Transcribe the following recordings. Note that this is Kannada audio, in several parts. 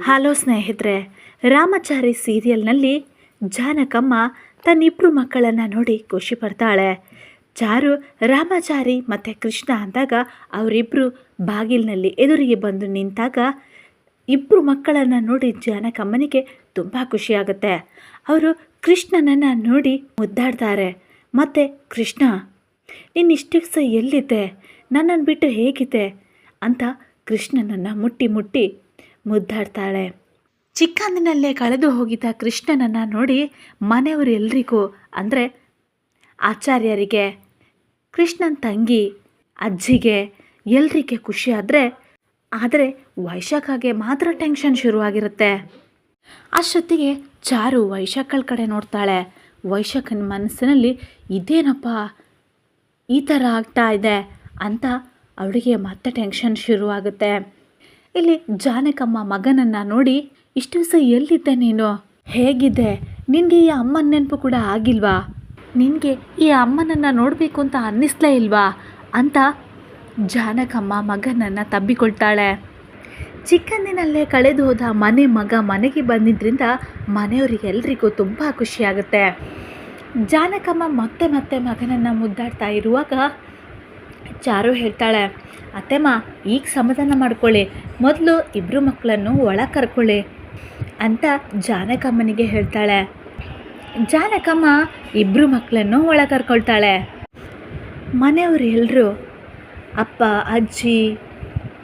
ಹಲೋ ಸ್ನೇಹಿತರೆ, ರಾಮಚಾರಿ ಸೀರಿಯಲ್ನಲ್ಲಿ ಜಾನಕಮ್ಮ ತನ್ನಿಬ್ಬರು ಮಕ್ಕಳನ್ನು ನೋಡಿ ಖುಷಿ ಪಡ್ತಾಳೆ. ಚಾರು ರಾಮಚಾರಿ ಮತ್ತು ಕೃಷ್ಣ ಅಂದಾಗ ಅವರಿಬ್ಬರು ಬಾಗಿಲಿನಲ್ಲಿ ಎದುರಿಗೆ ಬಂದು ನಿಂತಾಗ ಇಬ್ಬರು ಮಕ್ಕಳನ್ನು ನೋಡಿ ಜಾನಕಮ್ಮನಿಗೆ ತುಂಬ ಖುಷಿಯಾಗುತ್ತೆ. ಅವರು ಕೃಷ್ಣನನ್ನು ನೋಡಿ ಮುದ್ದಾಡ್ತಾರೆ. ಮತ್ತು, ಕೃಷ್ಣ ನೀನು ಸಹ ಎಲ್ಲಿದ್ದೆ? ನನ್ನನ್ನು ಬಿಟ್ಟು ಹೇಗಿದೆ? ಅಂತ ಕೃಷ್ಣನನ್ನು ಮುಟ್ಟಿ ಮುಟ್ಟಿ ಮುದ್ದಾಡ್ತಾಳೆ. ಚಿಕ್ಕಂದಿನಲ್ಲೇ ಕಳೆದು ಹೋಗಿದ್ದ ಕೃಷ್ಣನನ್ನು ನೋಡಿ ಮನೆಯವರೆಲ್ಲರಿಗೂ ಅಂದರೆ ಆಚಾರ್ಯರಿಗೆ, ಕೃಷ್ಣನ ತಂಗಿ, ಅಜ್ಜಿಗೆ ಎಲ್ರಿಗೆ ಖುಷಿ ಆದರೆ ಆದರೆ ವೈಶಾಖಗೆ ಮಾತ್ರ ಟೆನ್ಷನ್ ಶುರುವಾಗಿರುತ್ತೆ. ಅಷ್ಟೊತ್ತಿಗೆ ಚಾರು ವೈಶಾಖಳ ಕಡೆ ನೋಡ್ತಾಳೆ. ವೈಶಾಖನ ಮನಸ್ಸಿನಲ್ಲಿ ಇದೇನಪ್ಪ, ಈ ಥರ ಆಗ್ತಾ ಇದೆ ಅಂತ ಅವಳಿಗೆ ಮತ್ತೆ ಟೆನ್ಷನ್ ಶುರುವಾಗುತ್ತೆ. ಇಲ್ಲಿ ಜಾನಕಮ್ಮ ಮಗನನ್ನು ನೋಡಿ ಇಷ್ಟು ದಿವಸ ಎಲ್ಲಿದ್ದೆ ನೀನು? ಹೇಗಿದೆ? ನಿನಗೆ ಈ ಅಮ್ಮನ ನೆನಪು ಕೂಡ ಆಗಿಲ್ವಾ? ನಿನಗೆ ಈ ಅಮ್ಮನನ್ನು ನೋಡಬೇಕು ಅಂತ ಅನ್ನಿಸ್ಲೇ ಇಲ್ವಾ? ಅಂತ ಜಾನಕಮ್ಮ ಮಗನನ್ನು ತಬ್ಬಿಕೊಳ್ತಾಳೆ. ಚಿಕ್ಕಂದಿನಲ್ಲೇ ಕಳೆದು ಹೋದ ಮನೆ ಮಗ ಮನೆಗೆ ಬಂದಿದ್ದರಿಂದ ಮನೆಯವರಿಗೆಲ್ರಿಗೂ ತುಂಬ ಖುಷಿಯಾಗುತ್ತೆ. ಜಾನಕಮ್ಮ ಮತ್ತೆ ಮತ್ತೆ ಮಗನನ್ನು ಮುದ್ದಾಡ್ತಾ ಇರುವಾಗ ಚಾರು ಹೇಳ್ತಾಳೆ, ಅತ್ತೆಮ್ಮ, ಈಗ ಸಮಾಧಾನ ಮಾಡ್ಕೊಳ್ಳಿ. ಮೊದಲು ಇಬ್ಬರು ಮಕ್ಕಳನ್ನು ಒಳ ಕರ್ಕೊಳ್ಳಿ ಅಂತ ಜಾನಕಮ್ಮನಿಗೆ ಹೇಳ್ತಾಳೆ. ಜಾನಕಮ್ಮ ಇಬ್ಬರು ಮಕ್ಕಳನ್ನು ಒಳ ಕರ್ಕೊಳ್ತಾಳೆ. ಮನೆಯವರು ಎಲ್ಲರೂ ಅಪ್ಪ, ಅಜ್ಜಿ,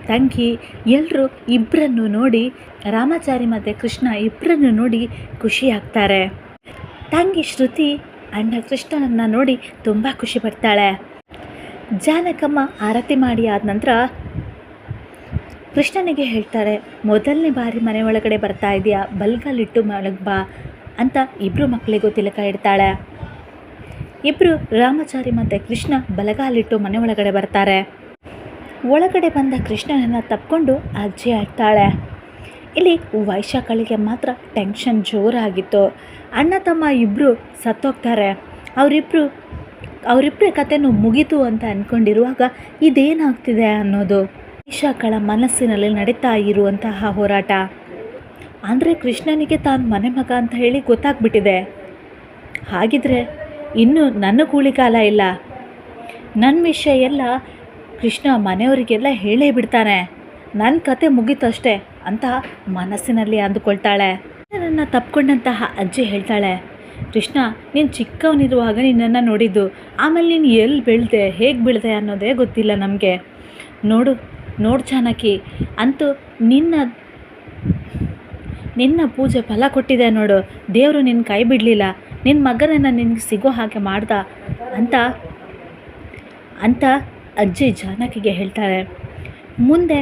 ತಂಗಿ ಎಲ್ಲರೂ ಇಬ್ಬರನ್ನು ನೋಡಿ, ರಾಮಾಚಾರಿ ಮತ್ತು ಕೃಷ್ಣ ಇಬ್ಬರನ್ನು ನೋಡಿ ಖುಷಿಯಾಗ್ತಾರೆ ತಂಗಿ ಶ್ರುತಿ, ಅಣ್ಣ ಕೃಷ್ಣನನ್ನು ನೋಡಿ ತುಂಬ ಖುಷಿ ಪಡ್ತಾಳೆ. ಜಾನಕಮ್ಮ ಆರತಿ ಮಾಡಿ ಆದ ನಂತರ ಕೃಷ್ಣನಿಗೆ ಹೇಳ್ತಾರೆ, ಮೊದಲನೇ ಬಾರಿ ಮನೆ ಒಳಗಡೆ ಬರ್ತಾ ಇದೆಯಾ ಬಲ್ಗಲ್ಲಿಟ್ಟು ಮಲಗ್ ಬಾ ಅಂತ ಇಬ್ಬರು ಮಕ್ಕಳಿಗೂ ತಿಲಕ ಇಡ್ತಾಳೆ. ಇಬ್ಬರು ರಾಮಚಾರಿ ಮತ್ತು ಕೃಷ್ಣ ಬಲಗಾಲಿಟ್ಟು ಮನೆ ಒಳಗಡೆ ಬರ್ತಾರೆ. ಒಳಗಡೆ ಬಂದ ಕೃಷ್ಣನನ್ನು ತಪ್ಕೊಂಡು ಅಜ್ಜಿ ಆಡ್ತಾಳೆ ಇಲ್ಲಿ ವೈಶಾಖಳಿಗೆ ಮಾತ್ರ ಟೆನ್ಷನ್ ಜೋರಾಗಿತ್ತು. ಅಣ್ಣ ತಮ್ಮ ಇಬ್ಬರು ಸತ್ತೋಗ್ತಾರೆ. ಅವರಿಬ್ಬರು ಅವರಿಬ್ಬರ ಕಥೆನೂ ಮುಗೀತು ಅಂತ ಅಂದ್ಕೊಂಡಿರುವಾಗ ಇದೇನಾಗ್ತಿದೆ ಅನ್ನೋದು ಈಶಾಕಳ ಮನಸ್ಸಿನಲ್ಲಿ ನಡೀತಾ ಇರುವಂತಹ ಹೋರಾಟ. ಅಂದರೆ ಕೃಷ್ಣನಿಗೆ ತಾನು ಮನೆ ಮಗ ಅಂತ ಹೇಳಿ ಗೊತ್ತಾಗ್ಬಿಟ್ಟಿದೆ. ಹಾಗಿದ್ರೆ ಇನ್ನು ನನ್ನ ಕೂಳಿಕಾಲ ಇಲ್ಲ. ನನ್ನ ವಿಷಯ ಎಲ್ಲ ಕೃಷ್ಣ ಮನೆಯವರಿಗೆಲ್ಲ ಹೇಳೇ ಬಿಡ್ತಾನೆ. ನನ್ನ ಕತೆ ಮುಗೀತಷ್ಟೇ ಅಂತ ಮನಸ್ಸಿನಲ್ಲಿ ಅಂದುಕೊಳ್ತಾಳೆ. ನನ್ನ ತಪ್ಪಿಕೊಂಡಂತಹ ಅಜ್ಜಿ ಹೇಳ್ತಾಳೆ. ಕೃಷ್ಣ, ನೀನು ಚಿಕ್ಕವನಿರುವಾಗ ನಿನ್ನನ್ನು ನೋಡಿದ್ದು, ಆಮೇಲೆ ನೀನು ಎಲ್ಲಿ ಬೆಳೆದೆ ಹೇಗೆ ಬೆಳೆದೆ ಅನ್ನೋದೇ ಗೊತ್ತಿಲ್ಲ ನಮಗೆ. ನೋಡು ನೋಡು ಜಾನಕಿ ಅಂತೂ ನಿನ್ನ ನಿನ್ನ ಪೂಜೆ ಫಲ ಕೊಟ್ಟಿದೆ ನೋಡು. ದೇವರು ನಿನ್ನ ಕೈ ಬಿಡಲಿಲ್ಲ. ನಿನ್ನ ಮಗನನ್ನು ನಿನಗೆ ಸಿಗೋ ಹಾಗೆ ಮಾಡ್ದ ಅಂತ ಅಂತ ಅಜ್ಜಿ ಜಾನಕಿಗೆ ಹೇಳ್ತಾರೆ. ಮುಂದೆ